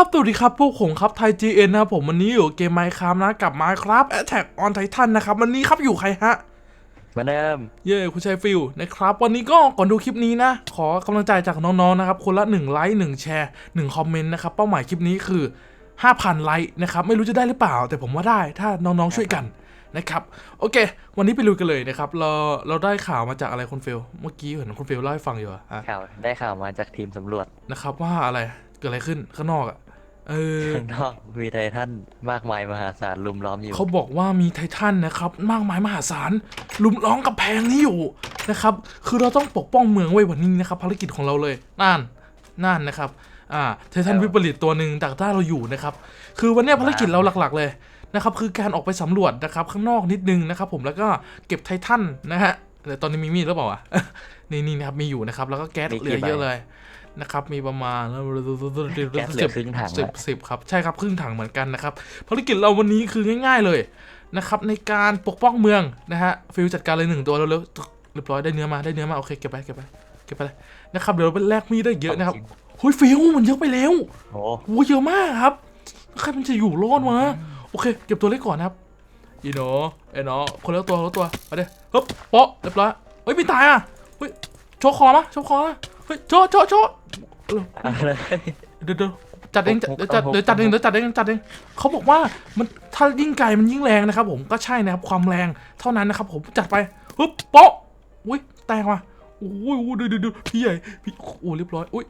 ครับสวัสดีครับพวกผมครับไทย GN นะครับผมวันนี้อยู่เกมไมค์ครับนะกับ Minecraft Attack on Titan นะครับวันนี้ครับอยู่ใครฮะเหมือนเดิมเย้คุณชายฟิลนะครับ วันนี้ก็ก่อนดูคลิปนี้นะ ขอกำลังใจจากน้องๆนะครับ คนละ1ไลค์1แชร์1คอมเมนต์นะครับ เป้าหมายคลิปนี้คือ 5,000ไลค์นะครับ ไม่รู้จะได้หรือเปล่า แต่ผมว่าได้ถ้าน้องๆช่วยกันนะครับโอเค วันนี้ไปลุยกันเลยนะครับ เราเราได้ข่าวมาจากอะไรคุณฟิลเมื่อกี้เห็นคุณฟิลเล่าให้ฟังอยู่อะอะข่าวได้ข่าวมาจากทีมสำรวจนะครับว่าอะไรเกิดอะไรขึ้นข้างนอกอะ เออ ข้างนอกมีไททันมากมายมหาศาลลุมล้อมอยู่ เขาบอกว่ามีไททันนะครับ มากมายมหาศาลลุมล้อมกับแพงนี้อยู่นะครับ คือเราต้องปกป้องเมืองไว้วันนี้นะครับ ภารกิจของเราเลยนั่นนั่นนะครับ อ่าไททันวิปริตตัวหนึ่งดักหน้าเราอยู่นะครับ คือวันเนี้ยภารกิจเราหลักๆเลยนะครับ คือการออกไปสำรวจนะครับ ข้างนอกนิดนึงนะครับ ผมแล้วก็เก็บไททันนะฮะแต่ตอนนี้มีมีดหรือเปล่าอะนี่นี่นะครับมีอยู่นะครับ แล้วก็แก๊สเหลือเยอะเลย นะครับ มีประมาณแก๊สเหลือครึ่งถังสิบละสิบครับ ใช่ครับ ครึ่งถังเหมือนกันนะครับ ภารกิจเราวันนี้คือง่าย ๆเลยนะครับ ในการปกป้องเมืองนะฮะ ฟิลจัดการเลยหนึ่งตัวเร็วๆตึ๊กเรียบร้อยได้เนื้อมาได้เนื้อมา โอเค เก็บไปเก็บไปเก็บไปเลยนะครับ เดี๋ยวเราไปแลกมีดได้เยอะนะครับเฮ้ยฟิลมันเยอะไปแล้วโอ้โอ้เยอะมากครับ ใครมันจะอยู่รอดวะโอเค เก็บตัวเล็กก่อนนะครับอีโนเอ็นเนาะคนละตัวคนละตัวไปเดี๋ยวฮึบโป๊ะเรียบร้อยเฮ้ยไม่ตายอะเฮ้ยโชว์คอมะโชว์คอมะเฮ้ยโชว์โชว์โชว์เอออะไรเดี๋ยวเดี๋ยวจัดเองจัดหกเดี๋ยวจัดหกเดี๋ยวจัดเองเดี๋ยวจัดเองจัดเองเขาบอกว่ามันถ้ายิ่งไกลมันยิ่งแรงนะครับ ผมก็ใช่นะครับความแรงเท่านั้นนะครับ ผมจัดไปฮึบโป๊ะอุ้ยแตกว่ะโอ้ยโอ้ยดูดูดูพี่ใหญ่พี่โอ้เรียบร้อยอุ้ย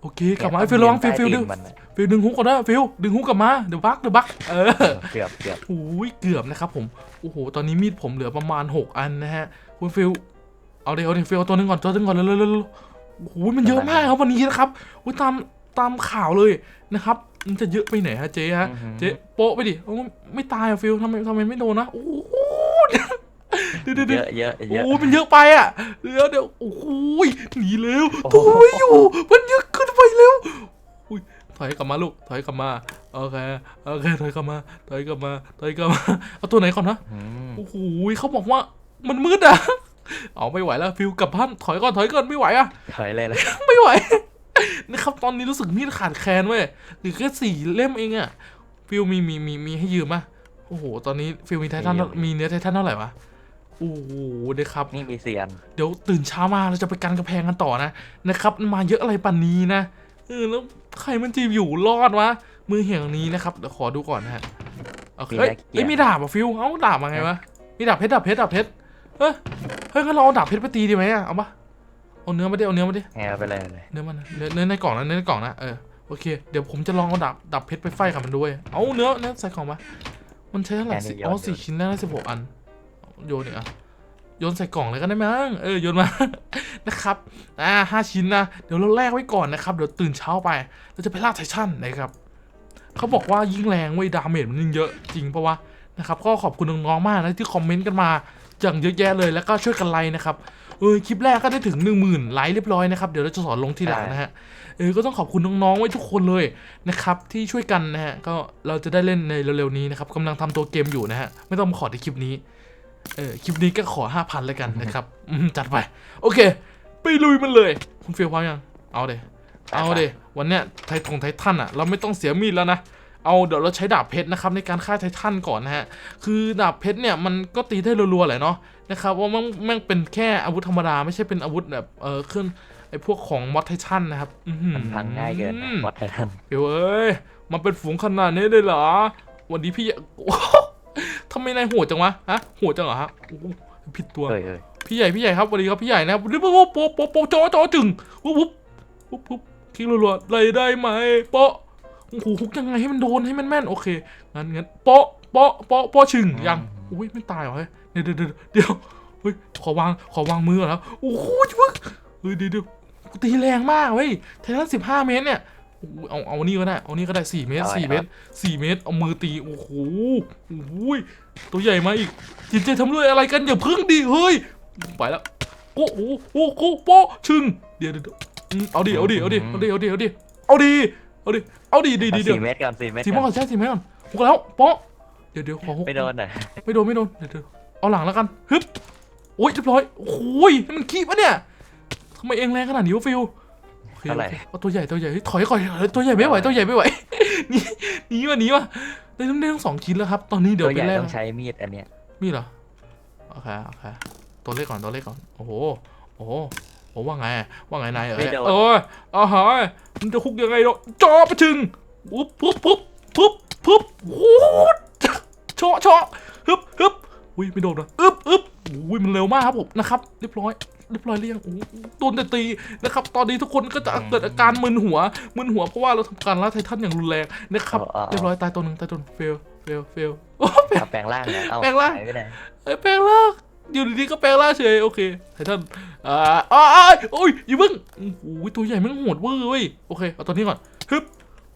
โอเคกลับมาไอ้ฟิลระวังฟิลฟิลดึงมันน่ะฟิลดึงฮุกก่อนนะฟิลดึงฮุกกลับมาเดี๋ยวบักเดี๋ยวบักเออเกือบเกือบโอ้ยเกือบนะครับผมโอ้โหตอนนี้มีดผมเหลือประมาณ 6 อันนะฮะคุณฟิลเอาเดี๋ยวเอาเดี๋ยวฟิลเอาตัวหนึงก่อนตัวหนึงก่อนเร็วเร็วเร็ว โอ้โหมันเยอะมากครับวันนี้นะครับโอ้ยตามตามข่าวเลยนะครับ มันจะเยอะไปไหนฮะเจ๊ฮะ เจ๊โป๊ะไปดิโอ้ไม่ตายอะฟิลทำไมทำไมไม่โดนนะ โอ้โหเดี๋ยวเดี๋ยวเยเดี๋ยวอะเยอะเยอะโอ้มันเยอะไปอะเดี๋ยวเดี๋ยวโอ้โหหนีเร็วโอ้ตัโหวไม่อยู่มันเยอะขึ้นไปเร็วอุ้ยถอยกลับมาลูกถอยกลับมาโอเคโอเคถอยกลับมาถอยกลับมาถอยกลับมาเอาตัวไหนก่อนนะอืมโอ้โหเขาบอกว่ามันมืดอะ เอาไม่ไหวแล้วฟิลกลับบ้านถอยก่อนถอยก่อนไม่ไหวอะถอยเลยเลยไม่ไหวนะครับตอนนี้รู้สึกมีดขาดแคลนเว้ยหรือแค่สี่เล่มเองอะฟิลมีมีมีมีให้ยืมปะโอ้โหตอนนี้ฟิลมีไททันมีเนื้อไททันเท่าไหร่วะโอ้โหนะครับนี่มีเสียนเดี๋ยวตื่นเช้ามาเราจะไปกันกระแพงกันต่อนะนะครับมาเยอะอะไรปันนี้นะเออแล้วใครมันจะอยู่รอดวะมือเหี่ยงนี้นะครับเดี๋ยวขอดูก่อนนะฮะโอเคเฮ้ยเอ้ยมีดาบอะฟิลเอ้าดาบมาไงวะมีดาบเพชรดาบเพชรดาบเพชรเฮ้ย เฮ้ยงั้นเราเอาดาบเพชรไปตีดีไหมอะเอาปะเอาเนื้อมาดิเอาเนื้อมาดิแอบไปเลยเลยเนื้อมันนะเนื้อเนื้อในกล่องนะเนื้อในกล่องนะเออโอเคเดี๋ยวผมจะลองเอาดาบดาบเพชรไปไฟกับมันด้วย เอาเนื้อเนื้อใส่กล่องมามันใช้เท่าไหร่สิอ๋อสี่ชิ้นแล้วนะสิบหกอันโยนเนี่ยอะโยนใส่กล่องเลยก็ได้มั้งเออโยนมา นะครับอ่าห้าชิ้นนะเดี๋ยวเราแลกไว้ก่อนนะครับเดี๋ยวตื่นเช้าไปเราจะไปล่าไททันนะครับเขาบอกว่ายิ่งแรงเว้ยดาเมจมันยิ่งเยอะจริงปะวะนะครับก็ขอบคุณน้องๆมากนะที่คอมเมนต์กันมา อย่างเยอะแยะเลยแล้วก็ช่วยกันไลค์นะครับเออคลิปแรกก็ได้ถึง 1 0,000 ไลค์เรียบร้อยนะครับ เดี๋ยวเราจะสอนลงทีหลังนะฮะเออก็ต้องขอบคุณน้องๆไว้ทุกคนเลยนะครับ ที่ช่วยกันนะฮะก็เราจะได้เล่นในเร็วๆนี้นะครับกำลังทำตัวเกมอยู่นะฮะไม่ต้องมาขอในคลิปนี้เออคลิปนี้ก็ขอ 5,000แล้วกันนะครับอืมจัดไป โอเค ไปลุยมันเลย คุณเฟียวพร้อมยังเอาเดเอาเดวันเนี้ยไททงไททันอะ เราไม่ต้องเสียมีดแล้วนะ เอาเดี๋ยวเราใช้ดาบเพชรนะครับในการฆ่าไททันก่อนนะฮะคือดาบเพชรเนี่ยมันก็ตีได้รัวๆแหละเนาะนะครับว่ามันแม่งเป็นแค่อาวุธธรรมดาไม่ใช่เป็นอาวุธแบบเออเครื่องไอ้พวกของมอสไททันนะครับอื้อหือมันพังง่ายเกินนะวัดไททันเดี๋ยวเอ้ยมันเป็นฝูงขนาดนี้เลยเหรอ วันนี้พี่โอ้โหทำไมนายโหดจังวะฮะโหดจังเหรอฮะโอ้โหผิดตัวเฮ้ยเฮ้ยพี่ใหญ่พี่ใหญ่ครับสวัสดีครับพี่ใหญ่นะครับปุ๊บปุ๊บปุ๊บปุ๊บปุ๊บโจโจจึงปุ๊บปุ๊บปุ๊บปุ๊บคลิกรัวๆเลยได้ไหมโปะ โอ้โหฮุกยังไงให้มันโดนให้มันแม่นโอเคงั้นงั้นโปะโปะโปะโปะชึงยังอุ้ยไม่ตายเหรอเฮ้ยเดี๋ยวเดี๋ยวเดี๋ยวเดี๋ยวเฮ้ยขอวางขอวางมือก่อนครับโอ้โหจิ๊บเฮ้ยเดี๋ยวเดี๋ยวตีแรงมากเว้ยไททันสิบห้าเมตรเนี่ยโอ้โหเอาเอานี่ก็ได้เอานี่ก็ได้สี่เมตรสี่เมตรสี่เมตรเอามือตีโอ้โหโอ้โหตัวใหญ่มาอีกจิตใจทำด้วยอะไรกันอย่าพึ่งดิเฮ้ยไปแล้วโอ้โหโอ้โหโป๊ะชึงเดี๋ยวเดี๋ยวอืมเอาดิเอาดิเอาดิเอาดิเอาดิเอาดิเอาดิ เอาดิ เอาดิดีดีเดี๋ยวสี่เมตรก่อนสี่เมตรสี่โมงก่ก่ออนนใช่สี่โมงก่อนหกแล้วโป๊ะเดี๋ยวเดี๋ยวขอหกไม่โดนอะไม่โดนไม่โดนเดี๋ยวเดี๋ยวเอาหลังแล้วกันฮึบโอ้ยเรียบร้อยโอ้ยนี่มันขี้ปะเนี่ยทำไมเองแรงขนาดนี้วะฟิวโอเคเคเท่าไหร่โอเคเอาตัวใหญ่ตัวใหญ่เฮ้ยถอยก่อนถอยตัวใหญ่ไม่ไหวตัวใหญ่ไม่ไหวหนีหนีว่ะหนีว่ะได้ทั้งได้ทั้งสองชิ้นแล้วครับ ตอนนี้เดี๋ยวตัวไปใหญ่แลกต้องใช้มีดอันเนี้ยมีเหรอโอเคโอเคตัวเล็กก่อนตัวเล็กก่อนโอ้โหโอ้โหโอ้ว่าไงว่าไงนายเอ้ยเอ้ยอ่าฮะ มันจะคุกยังไงเนาะจ่อไปถึงปุ๊บปุ๊บปุ๊บปุ๊บปุ๊บโอ้โหเชาะเชาะฮึบฮึบอุ้ยไม่โดนนะอึบอึบอุ้ยมันเร็วมากครับผมนะครับเรียบร้อยเรียบร้อยเรียงโอ้โหโดนแต่ตีนะครับตอนนี้ทุกคนก็จะเกิดอาการมึนหัวมึนหัวเพราะว่าเราทำการล่าไททันอย่างรุนแรงนะครับเรียบร้อยตายตัวหนึ่งตายตัวหนึ่งเฟลเฟลเฟลโอ้แปลงเอาแปลงร่างเนี่ยเอาแปลงร่างหยไปไหนเอ้ยแปลงร่าง อยู่ดีๆก็แปลงร่างเฉยโอเคไททันอ่าอ้ายโอ้ยอย่าเพิ่งโอ้โหตัวใหญ่แม่งโหดเวอร์เว้ยโอเคเอาตัวนี้ก่อนฮึบ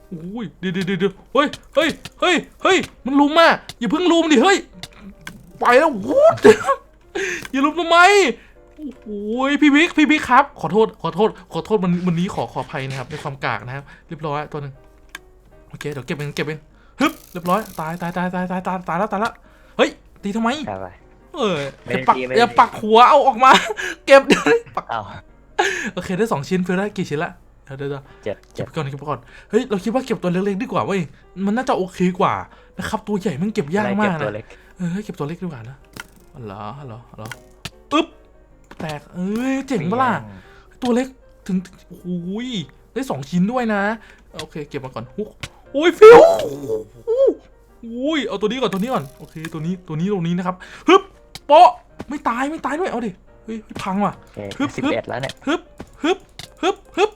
โอ้ยเดี๋ยวเดี๋ยวเดี๋ยวเฮ้ยเฮ้ยเฮ้ยเฮ้ยมันลุมมาอย่าเพิ่งลุมดิเฮ้ยไปแล้ววูดอย่าลุมทำไมโอ้ยพี่บิ๊กพี่บิ๊กครับ ขอโทษขอโทษ ขอโทษวันวันนี้ขอขออภัยนะครับในความกากนะครับเรียบร้อยตัวหนึ่งโอเคเดี๋ยวเก็บเองเก็บเองฮึบเรียบร้อยตายตายตายตายตายตายตายแล้วตายแล้วเฮ้ยตีทำไม เอาไปเออไม่อย่าได้ปักตีไม่ได้ อย่าปักหัวเอาออกมา เก็บเดี๋ยวนี้ปักเอาโอเคได้สองชิ้นเพื่อได้กี่ชิ้นละเดี๋ยวเดี๋ยวเดี๋ยวเจ็ดเก็เจ็บดก่อนเก็บก่อนเฮ้ยเราคิดว่าเก็บตัวเล็กๆดีกว่าเว้ยมันน่าจะโอเคกว่านะครับตัวใหญ่มันเก็บยากอะไรมาเก็บกตัวนะ เล็กเออเก็บตัวเล็กดีกว่านะฮัลโหลฮัลโหลฮัลโหลอึ๊บ แตก เอ้ย เจ๋งปะล่ะ ตัวเล็กถึงโอ้โหยได้สองชิ้นด้วยนะ โอเค เก็บมาก่อนฮุกโอ้ย ฟิวโอ้ย เอาตัวนี้ก่อน ตัวนี้ก่อน โอเค ตัวนี้ ตัวนี้ตรงนี้นะครับ ฮึบ โปะไม่ตายไม่ตายด้วยเอาดิเฮ้ยเฮ้ยพังว่ะโอเคฮึบสิบฮึบเอ็ดแล้วเนี่ยฮึบฮึบฮึบฮึบ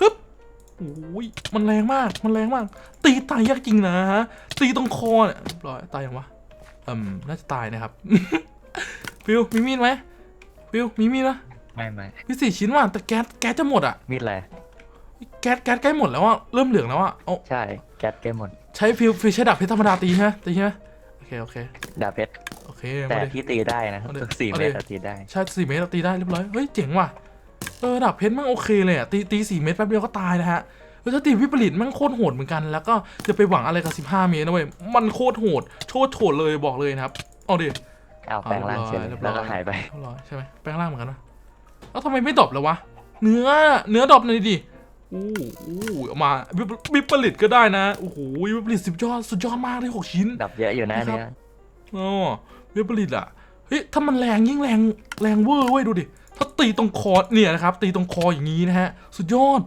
ฮึบโอ้ยมันแรงมากมันแรงมาก ตีตายยากจริงนะฮะตีตรงคอเนี่ยเรียบร้อยตายยังวะอืมน่าจะตายนะครับฟิวมีมีดไหมฟิวมีมีดปะไม่ไม่มีสี่ชิ้นว่ะแต่แก๊สแก๊สจะหมดอะมีดอะไรแก๊สแก๊สใกล้หมดแล้วอะเริ่มเหลืองแล้วอะเอาใช่แก๊สเกมหมด ใช้ฟิวฟิวใช้ดาบเพชรธรรมดาตีใช่ไหมตีใช่ไหมโอเคโอเคดาบเพชร โอเคแต่มาดิที่ตีได้นะเอาดิสี่เอาเมดิตรอะตีได้ ใช่สี่เมตรตีได้เรียบร้อย เฮ้ย เจ๋งว่ะ เออดาบเพชรมันโอเคเลยอะ ตีตีสี่เมตรแป๊บเดียวก็ตายนะฮะเออถ้าตีวิปริตมันโคตรโหดเหมือนกัน แล้วก็จะไปหวังอะไรกับสิบห้าเมตรนะเว้ย มันโคตรโหด โชดโหดเลยบอกเลยนะครับเอาดิ เอาแปลงร่างเสร็จเรียบร้แล้อวยก็หายไป เรียบร้อยใช่ไหมแปลงร่างเหมือนกันนะแล้วทำไมไม่ดรอปเลยวะ เนื้อ เนื้อดรอปหน่อยดิอู้อู้เอามาวิปวิปริตก็ได้นะ โอ้โหวิปริตสุดยอด สุดยอดมากเลยหกชิ้น ดับเยอะอยู่นะนะครับเนี่ย อ๋อเวบริตอะเฮ้ยถ้ามันแรงยิ่งแรงแรงเวอร์เว้ยดูดิถ้าตีตรงคอเนี่ยนะครับตีตรงคออย่างนี้นะฮะ สุดยอด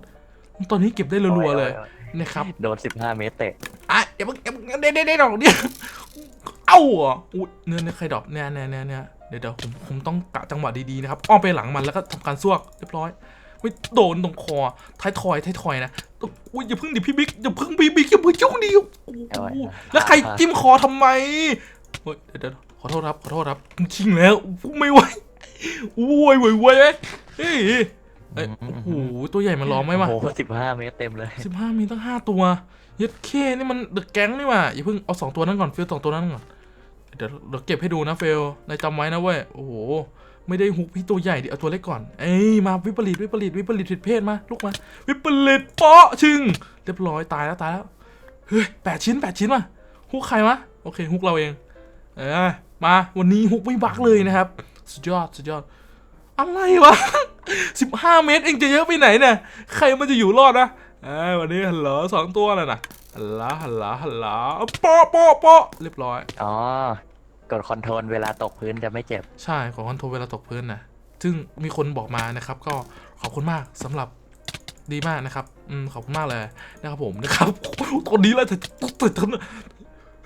ตอนนี้เก็บได้รัวๆเลยโอ้โอ้นะครับโดนสิบห้าเมตรเตะอะอย่าเพิ่งอย่าเพิ่งเด้เด้เด้ดอกเนี่ยเอ้าอะอุ้ยเนื้อเนื้อใครดอกเนี่ยเนี่ยเนี่ยเนี่ยเดี๋ยวเดี๋ยวผมผมต้องกะจังหวะดีๆนะครับอ้อมไปหลังมันแล้วก็ทำการซวกเรียบร้อยไม่โดนตรงคอท้ายทอยท้ายทอยนะอุ้ยอย่าเพิ่งดิพี่บิ๊กอย่าเพิ่งพี่บิ๊กอย่าเพิ่งยุ่งดิโอ้เอาไว้โหแล้วใครจิ้มคอทำไม เฮ้ยเดี๋ยวเดี๋ยวขอโทษครับ ขอโทษครับจริงแล้วไม่ไหวโอ้ยไหวไหวไหมเฮ้ยเอ้ยโอ้โหตัวใหญ่มันร้องไหมวะโอ้โหสิบห้าเมตรเต็มเลยสิบห้ามีตั้งห้าตัวเย็ดเคนี่มันเดอะแก๊งนี่ว่ะอย่าเพิ่งเอาสองตัวนั้นก่อนเฟลสองตัวนั้นก่อนเดี๋ยวเดี๋ยวเก็บให้ดูนะเฟลนายจำไว้นะเว้ยโอ้โหไม่ได้ฮุกพี่ตัวใหญ่ดิเอาตัวเล็กก่อน เอ้ยมาวิปริตวิปริตวิปริตผิดเพศมาลุกมา วิปริตเปาะชึงเรียบร้อยตายแล้วตายแล้วเฮ้ยแปดชิ้นแปดชิ้นมาฮุกใครวะโอเคฮุกเราเอง เออมาวันนี้ฮุกไม่บักเลยนะครับ สุดยอดสุดยอด อะไรวะสิบห้าเมตรเองจะเยอะไปไหนเนี่ยใครมันจะอยู่รอดนะเอ้ยวันนี้ฮัลโหลสองตัวแล้วนะฮัลโหลฮัลโหลฮัลโหลเปาะเปาะเปาะเรียบร้อยอ๋อกดคอนโทรลเวลาตกพื้นจะไม่เจ็บ ใช่ของคอนโทรลเวลาตกพื้นนะซึ่งมีคนบอกมานะครับ ก็ขอบคุณมากสำหรับดีมากนะครับ อืมขอบคุณมากเลยนะครับผมนะครับตอนนี้แล้วแต่แต่ทำ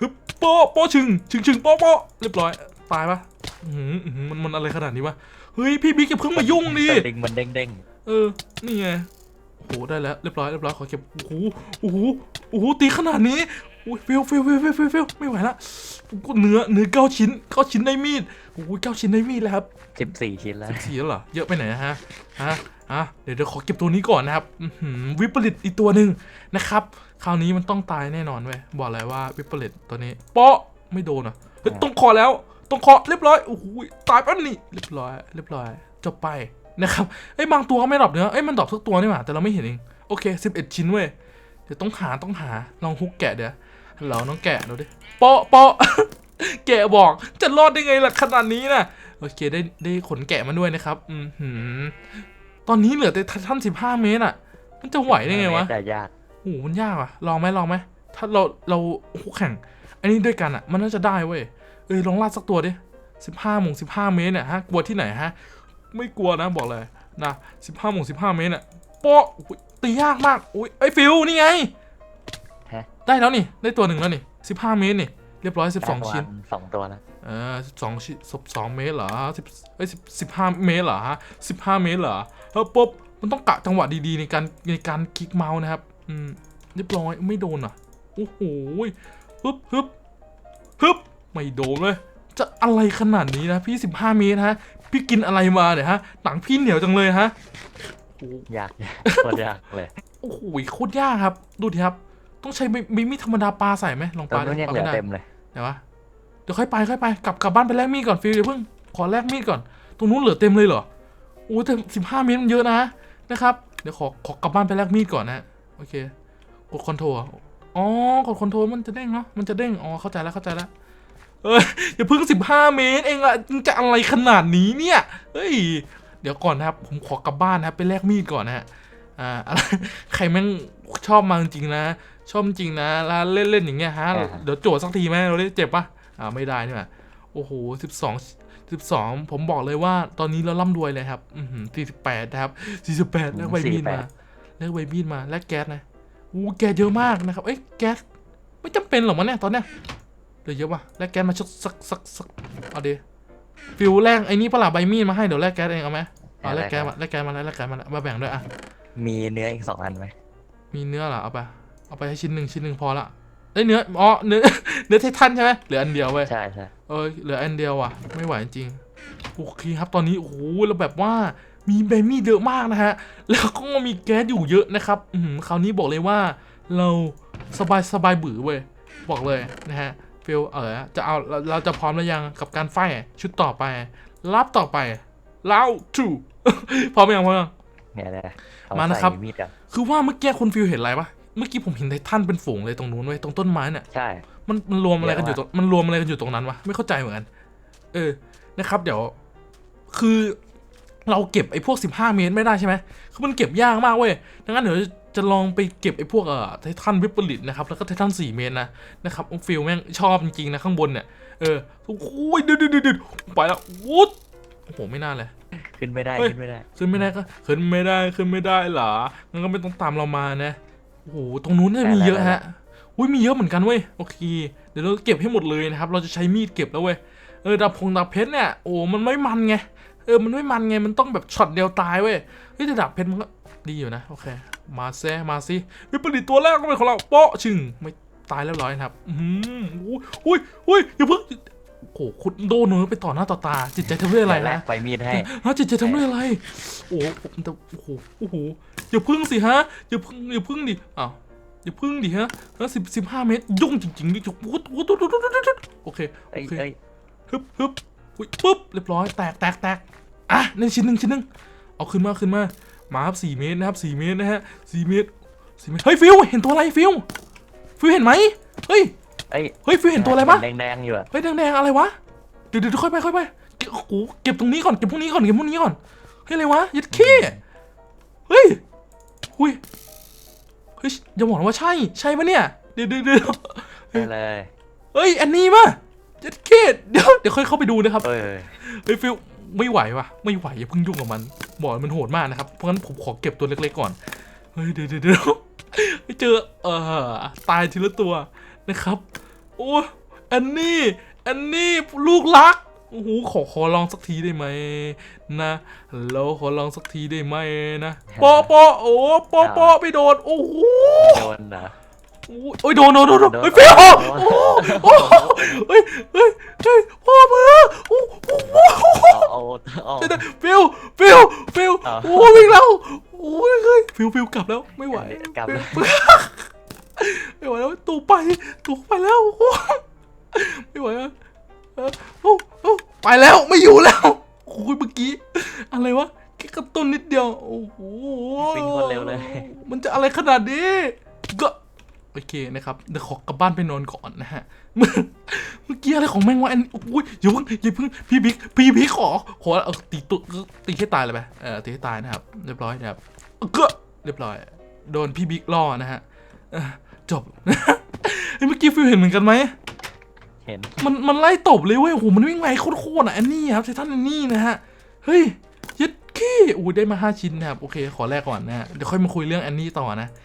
ฮึบโป๊ะโป๊ะชึงชึงชึงโป๊ะโป๊ะเรียบร้อยตายปะอื้อหืออื้อหือมันมันอะไรขนาดนี้วะเฮ้ยพี่บิ๊กอย่าเพิ่งมายุ่งดิ สลิงมันเด้งเด้งเออ นี่ไง โอ้โห ได้แล้ว เรียบร้อย เรียบร้อย ขอเก็บ โอ้โห โอ้โห โอ้โห ตีขนาดนี้อุ้ยเฟลเฟลเฟลเฟลเฟลเฟลไม่ไหวละโอ้โหเนื้อ เนื้อเก้าชิ้นเก้าชิ้นได้มีด โอ้โหเก้าชิ้นได้มีดแล้วครับสิบสี่ชิ้นแล้ว สี่แล้วเหรอ เยอะไปไหนอะฮะ ฮะ ฮะ เดี๋ยวเดี๋ยวขอเก็บตัวนี้ก่อนนะครับ อื้อหือวิปริตอีกตัวหนึ่งนะครับ คราวนี้มันต้องตายแน่นอนเว้ยบอกเลยว่าวิปริตตัวนี้เปาะไม่โดนอะเฮ้ยอ่าต้องคอแล้วต้องคอเรียบร้อยโอ้โหตายปั๊บนี่เรียบร้อยเรียบร้อยจบไปนะครับเอ้ยบางตัวก็ไม่ดรอปเนื้อเอ้ยมันดรอปทุกตัวนี่หว่าแต่เราไม่เห็นเองโอเค 11 ชิ้นเว้ยเดี๋ยวต้องหาต้องหาลองฮุกแกะเดี๋ยวฮัลโหลน้องแกะดูดิเปาะเปาะแกะบอกจะรอดได้ไงล่ะขนาดนี้นะโอเคได้ได้ขนแกะมาด้วยนะครับอือหือตอนนี้เหลือแต่ท่าน15เมตรอะมันจะไหวได้ไงวะแต่ยาก โอ้โหมันยากว่ะ ลองไหมลองไหม ถ้าเราเราคู่แข่ง อันนี้ด้วยกันอะ มันน่าจะได้เว้ย เออลองลาดสักตัวดิสิบห้าโมงสิบห้าเมตรเนี่ยฮะ กลัวที่ไหนฮะ ไม่กลัวนะบอกเลยนะสิบห้าโมงสิบห้าเมตรเนี่ยโป๊ะอุ๊ยตียากมากอุ้ยไอ้ยฟิวนี่ไงฮะได้แล้วนี่ ได้ตัวหนึ่งแล้วนี่สิบห้าเมตรนี่ เรียบร้อยสิบสองได้ประมาณชิ้นสองตัวแล้วเออสิบสองชิ้นสิบสองเมตรเหรอสิบเอ้ยสิบสิบห้าเมตรเหรอฮะสิบห้าเมตรเหรอเออปุ๊บมันต้องกะจังหวะดีๆในการในการคลิกเมาส์นะครับ อืมเรียบร้อยไม่โดนอะโอ้โหฮึบฮึบฮึบไม่โดนเลย จะอะไรขนาดนี้นะพี่สิบห้าเมตรฮะ พี่กินอะไรมาเนี่ยฮะหนังพี่เหนียวจังเลยฮะโอ้โหยากยากโคตรยากเลยโอ้โหโคตรยากครับ ดูดิครับ ต้องใช้ไม่ไม่มีดธรรมดาปลาใส่ไหมลองตปอนลานู้นยังปาเหลือไม่ได้เต็มเลยเดี๋ยววะเดี๋ยวค่อยไปค่อยไปกลับกลับบ้านไปแลกมีดก่อนฟิลเดี๋ยวเพิ่งขอแลกมีดก่อน ตรงนู้นเหลือเต็มเลยเหรอโอ้แต่สิบห้าเมตรมันเยอะนะนะครับเดี๋ยวขอขอกลับบ้านไปแลกมีดก่อนนะ โอเค กดคอนโทรลอ๋อ กดคอนโทรลมันจะเด้งเนาะ มันจะเด้ง อ๋อ เข้าใจแล้ว เข้าใจแล้ว เอ้ย อย่าเพิ่งสิบห้าเมตรเองอะมึงจะอะไรขนาดนี้เนี่ย เฮ้ย เดี๋ยวก่อนนะครับ ผมขอกลับบ้านนะครับ ไปแลกมีดก่อนนะฮะ อ่า อะไร ใครแม่งชอบมาจริงๆนะ ชอบจริงนะแล้วเล่นเล่นๆอย่างเงี้ยฮะอ่าเดี๋ยวโจทย์สักทีไหมเราได้เจ็บปะอ่า ไม่ได้นี่หว่าโอ้โหสิบสองสิบสองผมบอกเลยว่าตอนนี้เราร่ำรวยเลยครับ อืมสี่สิบแปดนะครับสี่สิบแปดแล้วใบมีดมา แล้วใบมีดมาแลกแก๊สนะอู้แก๊สเยอะมากนะครับ เอ้ยแก๊สไม่จำเป็นหรอกมั้งเนี่ยตอนเนี้ยเหลือเยอะป่ะแลกแก๊สมาสักสักสักสักเอาดิฟิวแรกไอ้นี่ปะล่ะใบมีดมาให้เดี๋ยวแลกแก๊สเองเอาไหมเอาแลกแก๊สมาแลกแก๊สมาแล้วแลกแก๊สมาแล้วมาแบ่งด้วยอะมีเนื้ออีกสองอันไหมมีเนื้อเหรอเอาไปเอาไปให้ชิ้นหนึ่งชิ้นหนึ่งพอละเอ้ยเนื้ออ๋อเนื้อเนื้อไททันใช่ไหมเหลืออันเดียวเว้ยใช่ใช่เออเหลืออันเดียวว่ะไม่ไหวจริงโอเคครับตอนนี้โอ้โหเราแบบว่า มีเบมี่เยอะมากนะฮะ แล้วก็มีแก๊สอยู่เยอะนะครับอืมคราวนี้บอกเลยว่าเราสบายสบายบือเว้ย บอกเลยนะฮะฟิลเออจะเอาเราเราจะพร้อมแล้วยังกับการไฟท์ชุดต่อไป รับต่อไปเล่าทูพร้อมยังพร้อมยัง เนี่ยเลยเอมานะครับ ใส่มีดกันคือว่าเมื่อกี้คุณฟิลเห็นอะไรปะเมื่อกี้ผมเห็นไททันเป็นฝูงเลยตรงนู้นเว้ยตรงต้นไม้เนี่ย ใช่ มันมันรวมอะไรกันอเยยู่อะตรมากงมันรวมอะไรกันอยู่ตรงนั้นวะไม่เข้าใจเหมือนกัน เออนะครับ เดี๋ยว คือ เราเก็บไอ้พวก 15 เมตรไม่ได้ใช่ไหมคือมันเก็บยากมากเว้ย ดังนั้นเดี๋ยวจะลองไปเก็บไอ้พวกเอ่อไททันวิปริตนะครับ แล้วก็ไททัน4 เมตรนะ นะครับฟิลแม่งชอบจริงๆนะข้างบนเนี่ย เออ โอ้ยเดือดเดือดเดือดไปแล้ววุ้ดโอ้โห ไม่น่าเลย ขึ้นไม่ได้เฮ้ยขึ้นไม่ได้ ขึ้นไม่ได้ก็ ขึ้นไม่ได้ ขึ้นไม่ได้เหรอ งั้นก็ไม่ต้องตามเรามานะ โอ้โห ตรงนู้นเนี่ยมีเยอะฮะอุ้ยมีเยอะเหมือนกันเว้ย โอเค เดี๋ยวเราเก็บให้หมดเลยนะครับ เราจะใช้มีดเก็บแล้วเว้ย เออ ดาบพงดาบเพชรเนี่ย โอ้มันไม่มันไง เออ มันไม่มันไง มันต้องแบบช็อตเดียวตายเว้ย เฮ้ยแต่ดาบเพชรมันก็ดีอยู่นะ โอเค มาแซมาสิวิปริตตัวแรกก็เป็นของเราโป๊ะชึงไม่ตายเรียบร้อยนะครับ อืมอุ้ยอุ้ยอุ้ยอย่าเพิ่งโอ้โหคุณโดนเนอะไปต่อหน้าต่อตา จิตใจทำด้วยอะไรแลนะกไปมีดให้ฮะจิตใจทำด้วยอะไร โอ้โหผมแต่โอ้โหโอ้โหอย่าพึ่งสิฮะอย่าพึ่งอย่าพึ่งดิอ้าวอย่าพึ่งดิฮะฮะสิบสิบห้าเมตรยุ่งจริงๆนี่จุกวุ้ดวุ้ดวุ้ดวุ้ดวุ้ดวุ้ดโอเคเอ้ยโอเคเอ้ยฮึบฮึบ อุ้ยปุ๊บเรียบร้อยแตกแตกแตกอะนี่ชิ้นหนึ่งชิ้นหนึ่งเอาขึ้นมาขึ้นมามาครับสี่เมตรนะครับสี่เมตรนะฮะสี่เมตรสี่เมตรเฮ้ยฟิวเห็นตัวอะไรฟิวฟิวเห็นไหมเฮ้ยเอ้ยเฮ้ยฟิวเห็นตัวอะไรปะแดงๆอยู่อะเฮ้ยแดงๆอะไรวะเดี๋ยวเดี๋ยวค่อยไปค่อยไปเก็บโอ้โหเก็บตรงนี้ก่อนเก็บพวกนี้ก่อนเก็บพวกนี้ก่อนเฮ้ยอะไรวะยัดขี้เฮ้ยหุยเฮ้ยอย่าบอกนะว่าใช่ใช่ปะเนี่ยเดี๋ยวเดี๋ยวเดี๋ยวได้เลยเฮ้ยอันนี้ปะ ยัดขี้เดี๋ยวเดี๋ยวค่อยเข้าไปดูนะครับเอ้ยเฮ้ยฟิลไม่ไหววะไม่ไหวอย่าเพิ่งยุ่งกับมันบอกเลยมันโหดมากนะครับเพราะงั้นผมขอเก็บตัวเล็กๆก่อนเฮ้ยเดี๋ยวเดี๋ยวเดี๋ยวไปเจอเอ่อตายทีละตัวนะครับโอ้อันนี้อันนี้ลูกรักโอ้โหขอขอลองสักทีได้ไหมนะเราขอลองสักทีได้ไหมนะปอปอโอ้ปอปอไปโดนโอ้โหโดนนะ โอ้ยโดนโดนโดนโดนโดนเฮ้ยฟิลโดโอ้นโหเฮ้ยเฮ้ยเฮ้ยพ่อมือโอ้โหเอาเอาเอาเดี๋ยวๆฟิวฟิวฟิวอ่าโอ้วิ่งแล้วโอ้ยเฮ้ยฟิวฟิวกลับแล้วไม่ไหวกลับแล้วฟิวไม่ไหวแล้วตูไปตูไปแล้วโอ้ไม่ไหวแล้วเออโอ้โอ้ไปแล้วไม่อยู่แล้วโอ้ยเมื่อกี้อะไรวะแค่กระตุ้นนิดเดียวโอ้โหวิ่งคนเร็วเลยมันจะอะไรขนาดนี้ก็ โอเคนะครับเดี๋ยวขอกลับบ้านไปนอนก่อนนะฮะเมื่อเมื่อกี้อะไรของแม่งวะอันอุ้ยอย่าเพิ่งอย่าเพิ่งพี่บิ๊กพี่บิ๊กขอขอเอาตีตัวตีให้ตายเลยไปเออตีให้ตายนะครับ เรียบร้อยนะครับก็เรียบร้อย โดนพี่บิ๊กล่อนะฮะเออจบเฮ้ยเมื่อกี้ฟิวเห็นเหมือนกันไหมเห็นมันมันไล่ตบเลยเว้ยโอ้โหมันวิ่งไวโคตรๆอะแอนนี่ครับไททันแอนนี่นะฮะเฮ้ยยัดขี้อู้ได้มาห้าชิ้นนะครับโอเค ขอแรกก่อนนะฮะเดี๋ยวค่อยมาคุยเรื่องแอนนี่ต่อนะเดี๋ยว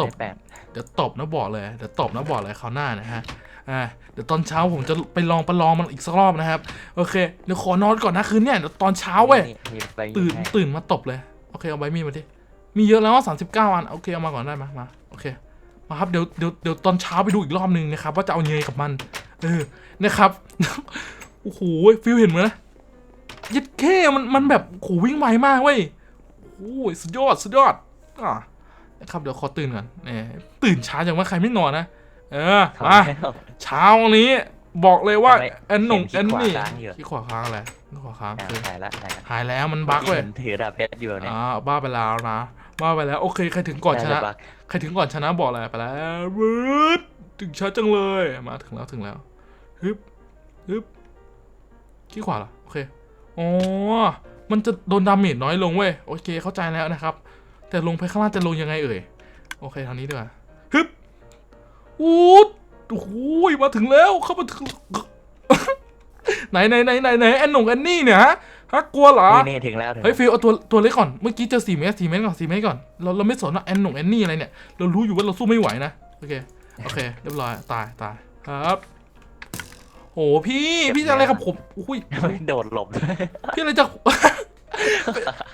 ตบ แปดเดี๋ยวตบนะบอกเลย เดี๋ยวตบนะบอกเลยคราวหน้านะฮะ อ่า เดี๋ยวตอนเช้าผมจะไปลองประลองมันอีกสักรอบนะครับ โอเค เดี๋ยวขอนอนก่อนนะคืนเนี่ยเดี๋ยวตอนเช้าเว้ย มีใบมีตื่นให้ตื่นมาตบเลย โอเคเอาใบมีดมาดิมีเยอะแล้วสามสิบเก้าอันโอเคเอามาก่อนได้ไหมมาโอเคมาครับเดี๋ยวเดี๋ยวเดี๋ยวตอนเช้าไปดูอีกรอบหนึ่งนะครับว่าจะเอายังไงกับมัน เออนะครับ โอ้โหฟิลเห็นไหมยัดแค่มันมันแบบโอ้โหวิ่งไวมากเว้ยโอ้ยสุดยอดสุดยอดอะนะ ครับเดี๋ยวขอตื่นก่อนเนี่ยตื่นช้าอย่างว่าใครไม่นอนนะเออทำมาแล้วเช้านี้ บอกเลยว่าทำไมแอนหนงเห็แอนนนี่ขี้ขวาค้างอยู่ขี้ขวาค้างอะไรขี้ขวาค้างอ่าคือหายละหายละหายแล้วมันบั๊กเว้ยห็นถือดาบเพชรอยู่เนี่ยอ่าบ้าไปแล้วนะบ้าไปแล้วโอเคใครถึงก่อนชนะาจบักใครถึงก่อนชนะบอกเลยไปแล้ววืดถึงช้าจังเลยมาถึงแล้วถึงแล้วฮึบฮึบขี้ขวาเหรอโอเคอ๋อมันจะโดนดาเมจน้อยลงเว้ยโอเคเข้าใจแล้วนะครับ แต่ลงไปข้างล่างจะลงยังไงเอ่ย โอเคทางนี้ดีกว่าฮึบอู้ดโอ้โหมาถึงแล้ว เข้ามาถึงไหนไหนไหนไหนไหนแอนหนงแอนนี่เนี่ยฮะฮะกลัวเหรอนี่นี่ถึงแล้วถึงเฮ้ยฟิลเอาตัวตัวเล็กก่อน เมื่อกี้เจอสี่เมตรสี่เมตรก่อนสี่เมตรก่อน เราเราไม่สนว่าแอนหนงแอนนี่อะไรเนี่ย เรารู้อยู่ว่าเราสู้ไม่ไหวนะ โอเค โอเค เรียบร้อย ตายตายครับโหพี่ พี่จะอะไรกับผม อุ้ยไม่โดดหลบด้วยพี่อะไรจะ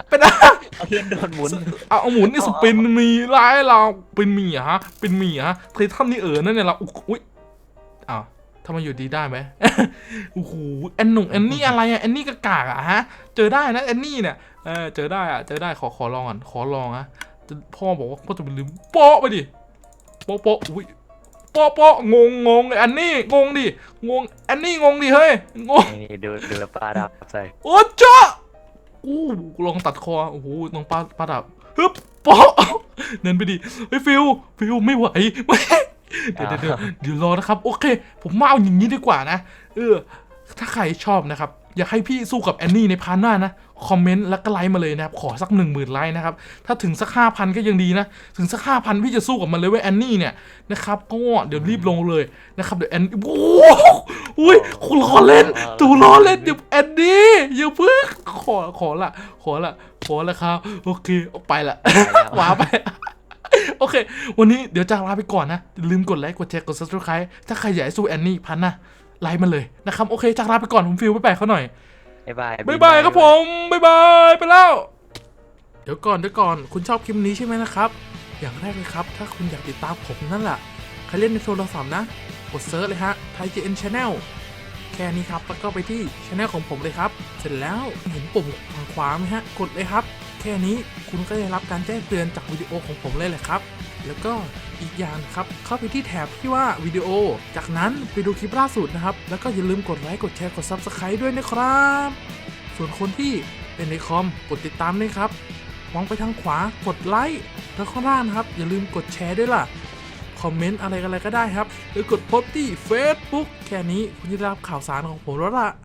เป็นอะเอาเทียนโดนหมุนเอาเอาหมุนนี่สปินมีร้ายเราเป็นหมีเหรอฮะ เป็นหมีเหรอฮะไททันนี่เออนั่นเนี่ยเราอุ้ยอ้าวทำไมอยู่ดีได้ไหมโอ้โหแอนหนงแอนนี่อะไรอะแอนนี่กากากอะฮะ เจอได้นะแอนนี่เนี่ย เออเจอได้อะเจอได้ขอขอลองก่อนขอลองอะจะพ่อบอกว่าพ่อจะไปลืมโป๊ะไปดิโป๊ะโป๊ะอุ้ยโป๊ะโป๊ะงงงงไอ้แอนนี่งงดิงงแอนนี่งงดิเฮ้ยงงนี่ดูดูปลาดับใส่โอ้จ้า อู้ลองตัดคอโอ้โหน้องปลาปลาดับฮึบโป๊ะเดินไปดิเฮ้ยฟิลฟิลไม่ไหวไม่เดี๋ยวเดี๋ยวเดี๋ยวเดี๋ยวรอนะครับ โอเค ผมมาเอาอย่างนี้ดีกว่านะ เออ ถ้าใครชอบนะครับ อยากให้พี่สู้กับแอนนี่ในพาร์ทหน้านะ คอมเมนต์แล้วก็ไลค์มาเลยนะครับ ขอสักหนึ่งหมื่นไลค์นะครับ ถ้าถึงสักห้าพันก็ยังดีนะ ถึงสักห้าพันพี่จะสู้กับมันเลยเว้ยแอนนี่เนี่ยนะครับก็เดี๋ยวรีบลงเลยนะครับเดี๋ยวแอนโอ้โหอุ้ยคุณล้อเล่นตูล้อเล่นเดี๋ยวแอนนี่อย่าเพิ่งขอขอละขอละขอละครับ โอเคออกไปละไปแล้วว้าไปโอเค วันนี้เดี๋ยวจะลาไปก่อนนะอย่าลืมกดไลค์ กดแชร์ กด subscribe ถ้าใครอยากให้สู้แอนนี่พันนะ ไลค์มาเลยนะครับ โอเค จากลาไปก่อน ผมฟิลไปแปะเขาหน่อย บ๊ายบายบ๊ายบายครับผมบ๊ายบายไปแล้ว เดี๋ยวก่อนเดี๋ยวก่อนคุณชอบคลิปนี้ใช่ไหมนะครับ อย่างแรกเลยครับ ถ้าคุณอยากติดตามผมนั่นแหละใครเล่นในโทรศัพท์นะ กดเซิร์ชเลยฮะไทย GN Channel แค่นี้ครับ แล้วก็ไปที่ช anel ของผมเลยครับ เสร็จแล้วเห็นปุ่มทางขวาไหมฮะ กดเลยครับ แค่นี้คุณก็ได้รับการแจ้งเตือนจากวิดีโอของผมเลยแหละครับ แล้วก็ อีกอย่างครับ เข้าไปที่แถบที่ว่าวิดีโอ จากนั้นไปดูคลิปล่าสุดนะครับ แล้วก็อย่าลืมกดไลค์กดแชร์กด Subscribe ด้วยนะครับ ส่วนคนที่เป็นในคอมกดติดตามด้วยครับมองไปทางขวากดไลค์แล้วข้างล่างนครับ อย่าลืมกดแชร์ด้วยล่ะ คอมเมนต์อะไรกันอะไรก็ได้ครับ หรือกดพสต์ที่ Facebook แค่นี้คุณจะได้รับข่าวสารของผมแล้วล่ะ